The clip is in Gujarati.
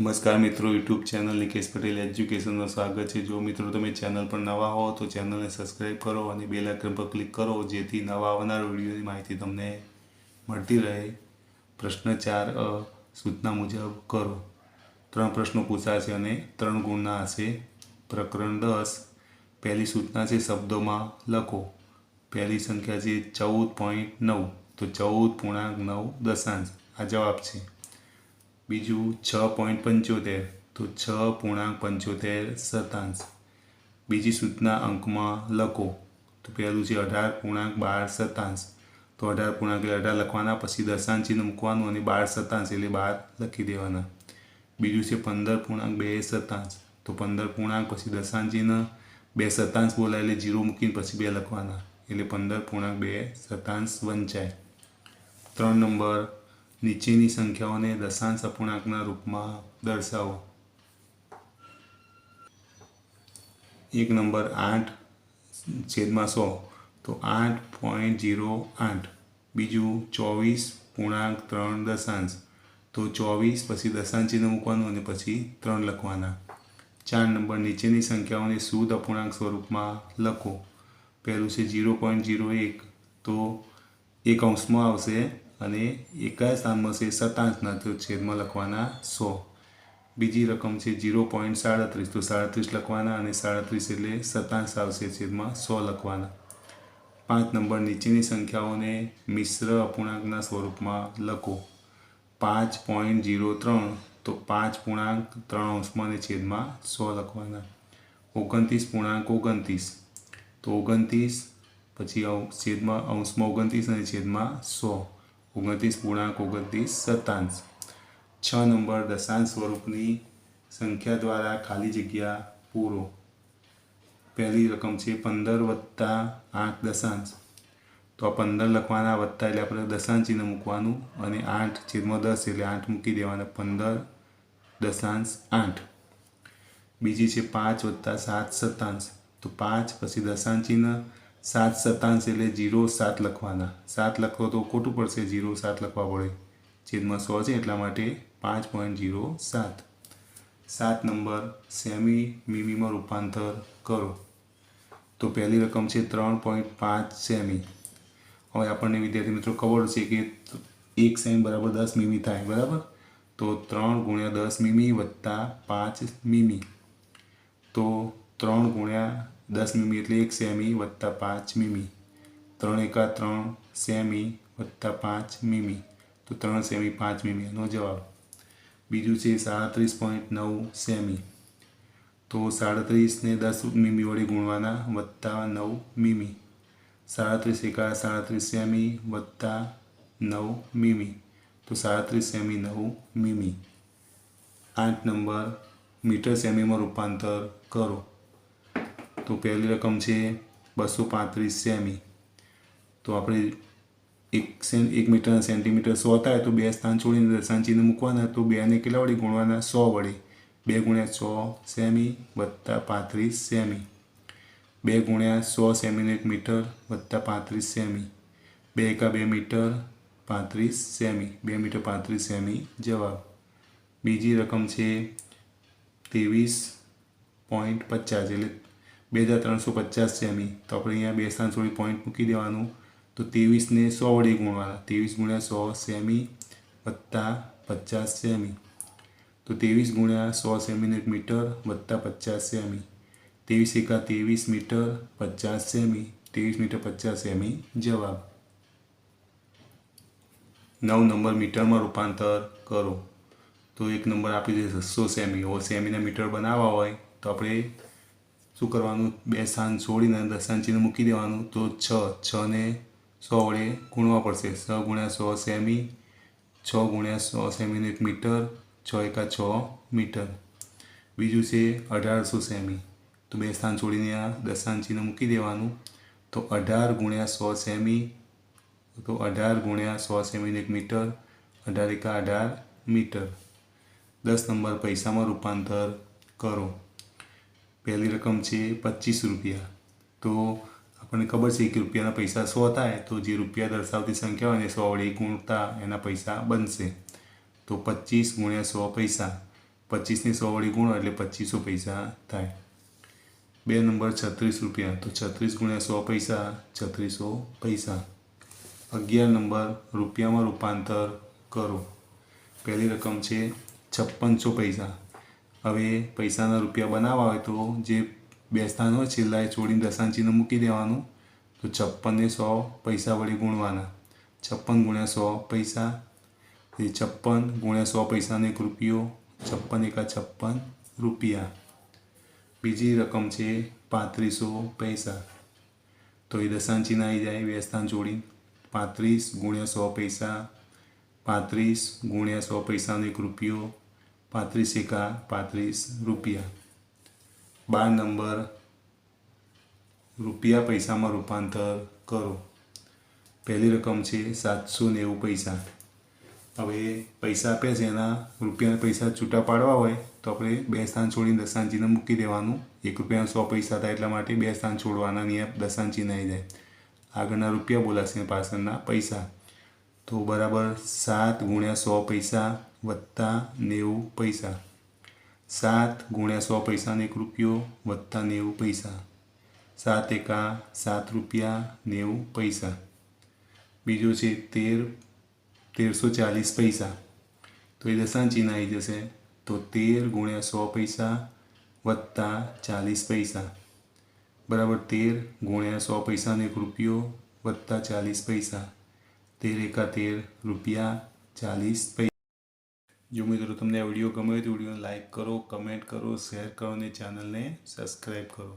નમસ્કાર મિત્રો, યુટ્યુબ ચેનલ નિકેશ પટેલ એજ્યુકેશનનું સ્વાગત છે. જો મિત્રો તમે ચેનલ પર નવા હો તો ચેનલને સબસ્ક્રાઈબ કરો અને બેલ આઇકન પર ક્લિક કરો, જેથી નવા આવનાર વિડીયોની માહિતી તમને મળતી રહે. પ્રશ્ન ચાર, અ, સૂચના મુજબ કરો. ત્રણ પ્રશ્નો પૂછાશે અને ત્રણ ગુણના હશે. પ્રકરણ દસ, પહેલી સૂચના છે શબ્દોમાં લખો. પહેલી સંખ્યા છે ચૌદ પોઈન્ટ નવ. તો ચૌદ પૂર્ણાંક નવ દશાંશ. આ જવાબ છે. બીજું છ પોઈન્ટ પંચોતેર તો છ પૂર્ણાંક પંચોતેર શતાંશ. બીજી સૂચના અંકમાં લખો. તો પહેલું છે અઢાર પૂર્ણાંક બાર શતાંશ. તો અઢાર પૂર્ણાંક એટલે અઢાર લખવાના, પછી દશાંશ ચિહ્ન મૂકવાનું અને બાર શતાંશ એટલે બાર લખી દેવાના. બીજું છે પંદર પૂર્ણાંક બે શતાંશ. તો પંદર પૂર્ણાંક, પછી દશાંશ ચિહ્ન. બે શતાંશ બોલાય એટલે જીરો મૂકીને પછી બે લખવાના. એટલે પંદર પૂર્ણાંક બે શતાંશ વંચાય. ત્રણ નંબર નીચેની સંખ્યાઓને દશાંશ અપૂર્ણાંકના રૂપમાં દર્શાવો. એક નંબર આઠ છેદમાં સો. તો આઠ પોઈન્ટ જીરો આઠ. બીજું ચોવીસ પૂર્ણાંક ત્રણ દશાંશ. તો ચોવીસ પછી દશાંશ ચિહ્ન મૂકવાનું અને પછી ત્રણ લખવાના. ચાર નંબર નીચેની સંખ્યાઓને શુદ્ધ અપૂર્ણાંક સ્વરૂપમાં લખો. પહેલું છે જીરો પોઈન્ટ જીરો એક. તો એક અંશમાં આવશે અને એકાય સ્થાનમાં છે સત્તાંશના તો છેદમાં લખવાના સો. બીજી રકમ છે જીરો પોઈન્ટ સાડત્રીસ, તો સાડત્રીસ લખવાના અને સાડત્રીસ એટલે સતાંશ આવશે છેદમાં સો લખવાના. પાંચ નંબર નીચેની સંખ્યાઓને મિશ્ર અપૂર્ણાંકના સ્વરૂપમાં લખો. પાંચ પોઈન્ટ જીરો ત્રણ, તો પાંચ પૂર્ણાંક ત્રણ અંશમાં અને છેદમાં સો લખવાના. ઓગણત્રીસ પૂર્ણાંક ઓગણત્રીસ, તો ઓગણત્રીસ, પછી છેદમાં અંશમાં ઓગણત્રીસ અને છેદમાં સો. ઓગણત્રીસ પૂર્ણાંક ઓગણત્રીસ સતાંશ છ નંબર દશાંશ સ્વરૂપની સંખ્યા દ્વારા ખાલી જગ્યા પૂરો. પહેલી રકમ છે પંદર વત્તા આઠ દશાંશ. તો આ પંદર લખવાના વત્તા એટલે આપણે દશાંશ ચિહ્ન મૂકવાનું અને આઠ છેદમાં દસ એટલે આઠ મૂકી દેવાના પંદર દશાંશ આઠ. બીજી છે પાંચ વત્તા સાત સત્તાંશ. તો પાંચ પછી દશાંશ ચિહ્ન સાત સતાંશ એટલે જીરો સાત લખવાના. સાત લખો તો ખોટું પડશે, જીરો સાત લખવા પડે. છેદમાં સો છે એટલા માટે પાંચ પોઈન્ટ જીરો સાત. સાત નંબર સેમી મીમીમાં રૂપાંતર કરો. તો પહેલી રકમ છે ત્રણ પોઈન્ટ પાંચ સેમી. હવે આપણને વિદ્યાર્થી મિત્રો ખબર છે કે એક સેમી બરાબર દસ મીમી થાય, બરાબર? તો ત્રણ ગુણ્યા દસ મીમી વત્તા પાંચ મીમી. તો ત્રણ ગુણ્યા દસ મીમી એટલે એક સેમી વત્તા પાંચ મીમી. ત્રણ એકા ત્રણ સેમી વત્તા પાંચ મીમી. તો ત્રણ સેમી પાંચ મીમી. એનો જવાબ. બીજું છે સાડત્રીસ પોઈન્ટ નવ સેમી. તો સાડત્રીસને દસ મીમી વડે ગુણવાના વત્તા નવ મીમી. સાડત્રીસ એકા સાડત્રીસ સેમી વત્તા નવ મીમી. તો સાડત્રીસ સેમી નવ મીમી. આઠ નંબર મીટર સેમીમાં રૂપાંતર કરો. તો પહેલી રકમ છે બસો પાંત્રીસ સેમી. તો આપણે એક સેન, એક મીટર સેન્ટીમીટર સો થાય તો બે સ્થાન છોડીને દશાંશ ચિહ્ન મૂકવાના, તો બેને કેટલા વડે ગુણવાના? સો વડે. બે ગુણ્યા સો સેમી વત્તા પાંત્રીસ સેમી. બે ગુણ્યા સો સેમીને એક મીટર વત્તા પાંત્રીસ સેમી. બે એકા બે મીટર પાંત્રીસ સેમી. બે મીટર પાંત્રીસ સેમી જવાબ. બીજી રકમ છે ત્રેવીસ પોઈન્ટ પચાસ એટલે બે હજાર ત્રણસો પચાસ સેમી તો આપણે અહીંયા બે સ્થાન છોડી પોઈન્ટ મૂકી દેવાનું. તો ત્રેવીસને સો વડે ગુણવાના. ત્રેવીસ ગુણ્યા સો સેમી વત્તા પચાસ સેમી તો ત્રેવીસ ગુણ્યા સો એક મીટર. વત્તા પચાસ સેમી ત્રેવીસ એકા ત્રેવીસ મીટર પચાસ સેમી ત્રેવીસ મીટર પચાસ સેમી જવાબ. નવ નંબર મીટરમાં રૂપાંતર કરો. તો એક નંબર આપી દે છસો સેમી. ઓ સેમીના મીટર બનાવવા હોય તો આપણે શું કરવાનું? બે સાંજ છોડીને દશાંશ ચિહ્ન મૂકી દેવાનું. તો છ છને સો વડે ગુણવા પડશે. છ ગુણ્યા સો સેમી, છ ગુણ્યા સો સેમીનું એક મીટર, છ એકા છ મીટર. બીજું છે અઢારસો સેમી. તો બે સ્થાન છોડીને આ દશાંશ ચિહ્ન મૂકી દેવાનું. તો અઢાર ગુણ્યા સો સેમી, તો અઢાર ગુણ્યા સો સેમીને એક મીટર, અઢાર એકા અઢાર મીટર. દસ નંબર પૈસામાં રૂપાંતર કરો. પહેલી રકમ છે પચીસ રૂપિયા. તો આપણને ખબર છે કે રૂપિયાના પૈસા સો થાય તો જે રૂપિયા દર્શાવતી સંખ્યા હોય ને સો વડે ગુણતા એના પૈસા બનશે. તો પચીસ ગુણ્યા સો પૈસા. પચીસને સો વડે ગુણો એટલે પચીસો પૈસા થાય. બે નંબર છત્રીસ રૂપિયા. તો છત્રીસ ગુણ્યા સો પૈસા, છત્રીસો પૈસા. અગિયાર નંબર રૂપિયામાં રૂપાંતર કરો. પહેલી રકમ છે છપ્પનસો પૈસા. હવે પૈસાના રૂપિયા બનાવવા હોય તો જે બે સ્થાન હોય છેલ્લા એ છોડીને દશાંચીને મૂકી દેવાનું. તો છપ્પનને સો પૈસા વળી ગુણવાના. છપ્પન ગુણ્યા સો પૈસા. એ છપ્પન ગુણ્યા સો પૈસાનો એક રૂપિયો. છપ્પન એકા છપ્પન રૂપિયા. બીજી રકમ છે પાંત્રીસો પૈસા. તો એ દશાંશ આવી જાય બે સ્થાન જોડી પાંત્રીસ ગુણ્યા સો પૈસા. પાંત્રીસ ગુણ્યા સો પૈસાનો એક રૂપિયો. પાંત્રીસ એકા પાંત્રીસ રૂપિયા. બાર નંબર રૂપિયા પૈસામાં રૂપાંતર કરો. પહેલી રકમ છે સાતસો નેવું પૈસા. હવે પૈસા આપ્યા છે, એના રૂપિયાના પૈસા છૂટા પાડવા હોય તો આપણે બે સ્થાન છોડીને દશાંશ ચિહ્ન મૂકી દેવાનું. એક રૂપિયાના સો પૈસા થાય એટલા માટે બે સ્થાન છોડવાના નિયમ દશાંશ ચિહ્ન આવી જાય આગળના રૂપિયા બોલાશે પાછળના પૈસા. તો બરાબર સાત ગુણ્યા સો પૈસા વત્તા નેવું પૈસા સાત ગુણ્યા સો પૈસાને એક રૂપિયો વત્તા નેવું પૈસા સાત એકા સાત રૂપિયા નેવું પૈસા બીજો છે તેર તેરસો ચાલીસ પૈસા તો એ દશાંશ આવી જશે તો તેર ગુણ્યા સો પૈસા વત્તા ચાલીસ પૈસા બરાબર તેર ગુણ્યા સો પૈસાને એક રૂપિયો વત્તા ચાલીસ પૈસા તેર એકા તેર રૂપિયા ચાલીસ પૈસા જો મિત્રો તમને આ વીડિયો ગમ્યો તો વિડીયોને લાઇક કરો, કમેન્ટ કરો, શેર કરો અને ચેનલને સબસ્ક્રાઈબ કરો.